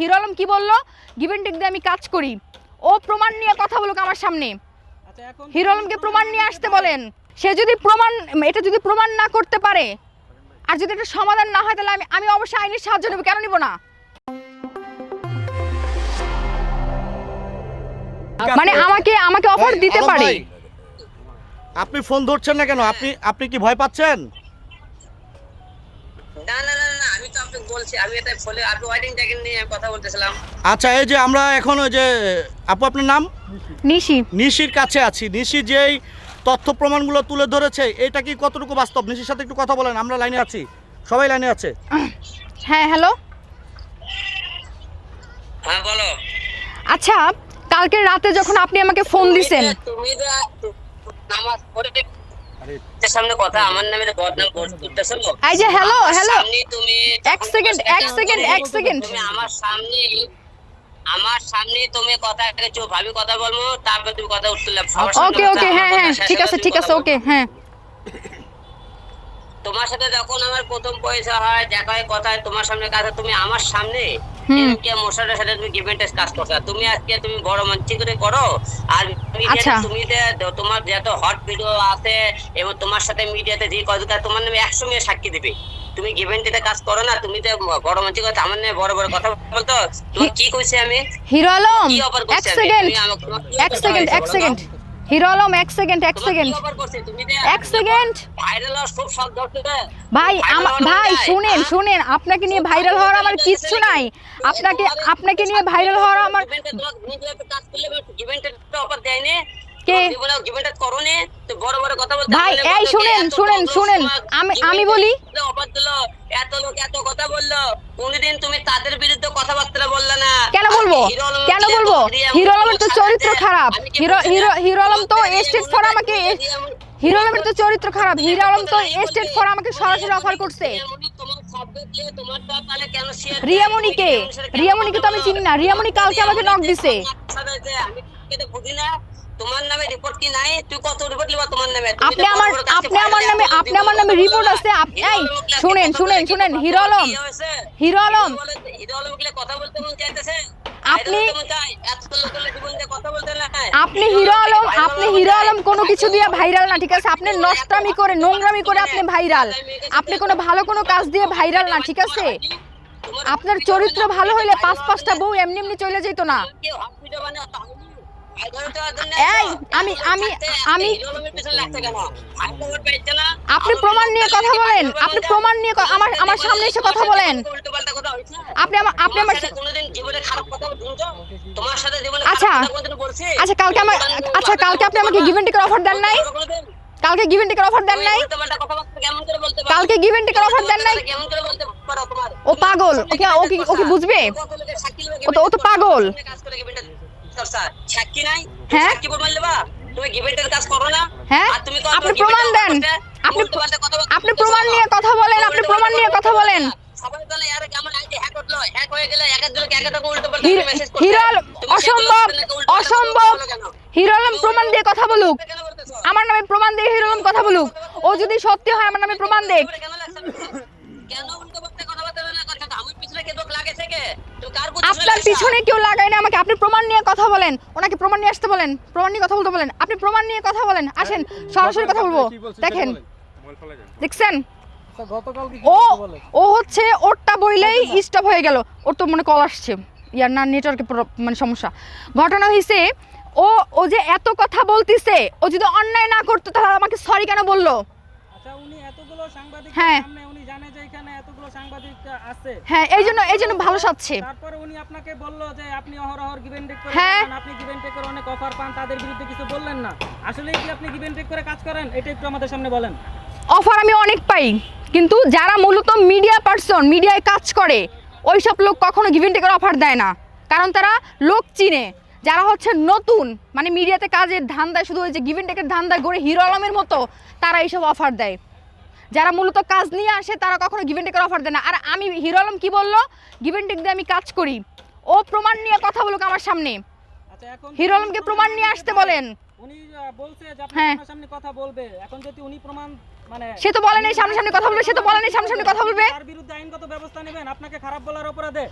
Hero Alam কি বলল? Given take দিয়ে আমি কাজ করি। ও প্রমাণ নিয়ে কথা বলুক আমার সামনে। আচ্ছা হিরো আলমকে প্রমাণ নিয়ে আসতে বলেন। সে যদি প্রমাণ এটা যদি প্রমাণ না করতে পারে আর যদি এটা সমাধান না হয় তাহলে আমি আমি অবশ্যই আইনের সাহায্য নেব কেন নিব না? মানে আমাকে আমাকে অফার দিতে পারে। আপনি ফোন ধরছেন না কেন? আপনি আপনি কি ভয় পাচ্ছেন? না না না না আমি তো আপনাকে বলছি আমি এটা ফলে আপনি ওয়েডিং ট্যাগের নিয়ে আমি কথা বলতেছিলাম। আচ্ছা এই যে আমরা এখন ওই যে আপু আপনার নাম? নিশি। নিশির কাছে আছি। নিশি যেই তথ্য প্রমাণগুলো তুলে ধরেছে এটা কি কতটুকু বাস্তব? নিশির সাথে একটু কথা বলেন আমরা লাইনে আছি। সবাই লাইনে আছে? হ্যাঁ হ্যালো। হ্যাঁ বলো। আচ্ছা কালকে রাতে যখন আপনি আমাকে ফোন দিছেন। তুমি তো নামাজ সামনে কথা আমার নামে বদনাম করতেছো? এই যে hello। সামনে তুমি এক second, এক second, এক second। তুমি আমার সামনে আমার সামনে তুমি কথা চুপ ভাবি কথা বলব তারপর তুমি কথা ওকে ওকে হ্যাঁ হ্যাঁ ঠিক আছে ঠিক আছে ওকে হ্যাঁ। তোমার সাথে যখন আমার প্রথম পয়সা হয় দেখা হয় কথা তোমার সামনে হয়, তুমি আমার সামনে? হুম। সাথে তুমি গিভেন্টেস কাজ করছ। তুমি আজকে তুমি বড় মঞ্চে করে করো আর তুমি যে- আচ্ছা। তোমার যত হট ভিডিও আছে এবং তোমার সাথে মিডিয়াতে যে কথা তোমার নামে একশো মেয়ে সাক্ষী দিবে। তুমি গিভেন্টেতে কাজ করো না তুমি যে বড় মঞ্চে কথা আমার নামে বড় বড় কথা বলতো। তুমি কি কইছে আমি? হিরো আলম সেকেন্ড সেকেন্ড এক সেকেন্ড হিরো আলম এক সেকেন্ড এক সেকেন্ড এক সেকেন্ড? ভাই ভাই শুনেন হ্যাঁ? শুনেন আপনাকে নিয়ে ভাইরাল হওয়ার আমার কিচ্ছু নাই। আপনাকে আপনাকে নিয়ে ভাইরাল হওয়ার আমার কে? ভাই, এই শুনেন, শুনেন, শুনেন। আমি- আমি বলি। এত লোক এত কথা বলল কোনদিন তুমি তাদের বিরুদ্ধে কথাবার্তা বললে না। কেন বলব? হিরো কেন বলব? তো হিরো আলমের তো চরিত্র খারাপ। হিরো হিরো হিরো আলম তো ফর আমাকে হিরো আলমের তো চরিত্র খারাপ। হিরো আলম তো স্টেট ফর আমাকে সরাসরি অফার করছে। রিয়ামণিকে রিয়ামণিকে তো আমি চিনি না। রিয়ামণি কালকে আমাকে নক দিছে। আমি তোমার নামে রিপোর্ট কি নাই? তুই কত রিপোর্ট লিবা তোমার নামে? আপনি আমার আপনি আমার নামে আপনি আমার নামে রিপোর্ট আছে। এই শুনেন শুনেন শুনেন হিরো আলম? হিরো আলম। বলে হিরো আলমকে কথা বলতে মন চাইতেছে? আপনি-। আপনি হিরো আলম আপনি হিরো আলম কোনো কিছু দিয়ে ভাইরাল না ঠিক আছে? আপনি নষ্টামি করে নোংরামি করে আপনি ভাইরাল। আপনি কোনো ভালো কোনো কাজ দিয়ে ভাইরাল না ঠিক আছে? আপনার চরিত্র ভালো হইলে পাঁচ পাঁচটা বউ এমনি এমনি চলে যেত না। এই, আমি-? আপনি প্রমাণ নিয়ে কথা বলেন আপনি প্রমাণ নিয়ে আমার আমার সামনে এসে কথা বলেন? আপনি আমার আপনি আমার আচ্ছা। আচ্ছা কালকে আমার আচ্ছা কালকে আপনি আমাকে গিভেন টেকের অফার দেন নাই কালকে গিভেন টেকের অফার দেন নাই? কালকে গিভেন টেকের অফার দেন নাই? ও পাগল ওকে ও কি ও কি বুঝবে তো- ও তো পাগল। কাজ করে গিভেন্টে চর্চা। সাক্ষী নাই? হ্যাঁ। সাক্ষী প্রমাণ নেবা? তুমি গিভেন্টের কাজ করো না? হ্যাঁ তুমি আপনি প্রমাণ দেন আপনি আপনি প্রমাণ নিয়ে কথা বলেন আপনি প্রমাণ নিয়ে কথা বলেন অসম্ভব দশজনকে অসম্ভব বলো কেন? হিরো আলম প্রমাণ দিয়ে কথা বলুক আমার নামে প্রমাণ দিয়ে হিরো আলম কথা বলুক ও যদি সত্যি হয় আমার নামে প্রমাণ দেখ কেন উল্টো পাল্টা কথাবার্তা বলে না করছ? আমার পিছনে কে লোক লাগেছে কে? তুমি কার পিছনে কেউ লাগায় না আমাকে। আপনি প্রমাণ নিয়ে কথা বলেন। ওনাকে প্রমাণ নিয়ে আসতে বলেন। প্রমাণ নিয়ে কথা বলতে বলেন। আপনি প্রমাণ নিয়ে কথা বলেন। আসেন। সরাসরি কথা বলব। দেখেন। দেখছেন? ও ও হচ্ছে ওরটা বইলেই স্টপ হয়ে গেল। ওর তো মনে কল আসছে। ইয়ার না নেটওয়ার্কে মানে সমস্যা। ঘটনা হয়েছে ও ও যে এত কথা বলতিছে ও যদি অন্যায় না করতো তাহলে আমাকে সরি কেন বলল? আচ্ছা উনি এতগুলো সাংবাদিক হ্যাঁ। জানে যে এখানে এতগুলো সাংবাদিক আছে। হ্যাঁ এই জন্য এই জন্য ভালো সাজছে। তারপরে উনি আপনাকে বলল যে আপনি অহরহর টেক করে। যান, আপনি টেক করে অনেক অফার পান তাদের বিরুদ্ধে কিছু বললেন না। আসলে কি আপনি টেক করে কাজ করেন? এটা একটু আমাদের সামনে বলেন। অফার আমি অনেক পাই কিন্তু যারা মূলত মিডিয়া পার্সন মিডিয়ায় কাজ করে ওই সব লোক কখনো গিভেন টেকের অফার দেয় না। কারণ তারা লোক চিনে। যারা হচ্ছে নতুন মানে মিডিয়াতে কাজের ধান্দায় শুধু ওই যে গিভেন টেকের ধান্দায় গড়ে হিরো আলমের মতো তারা এইসব অফার দেয়। যারা মূলত কাজ নিয়ে আসে তারা কখনো গিভেন টেকের অফার দেয় না। আর আমি হিরো আলম কি বলল? গিভেন টেক দিয়ে আমি কাজ করি। ও প্রমাণ নিয়ে কথা বলুক আমার সামনে। আচ্ছা হিরো আলমকে প্রমাণ নিয়ে আসতে বলেন। উনি বলছে যে হ্যাঁ। আপনার সামনে কথা বলবে। এখন যদি উনি প্রমাণ মানে সে তো বলেনি সামনে সামনে কথা বলবে সে তো বলেনি সামনে সামনে কথা বলবে। তার বিরুদ্ধে আইনগত ব্যবস্থা নেবেন আপনাকে খারাপ বলার অপরাধে।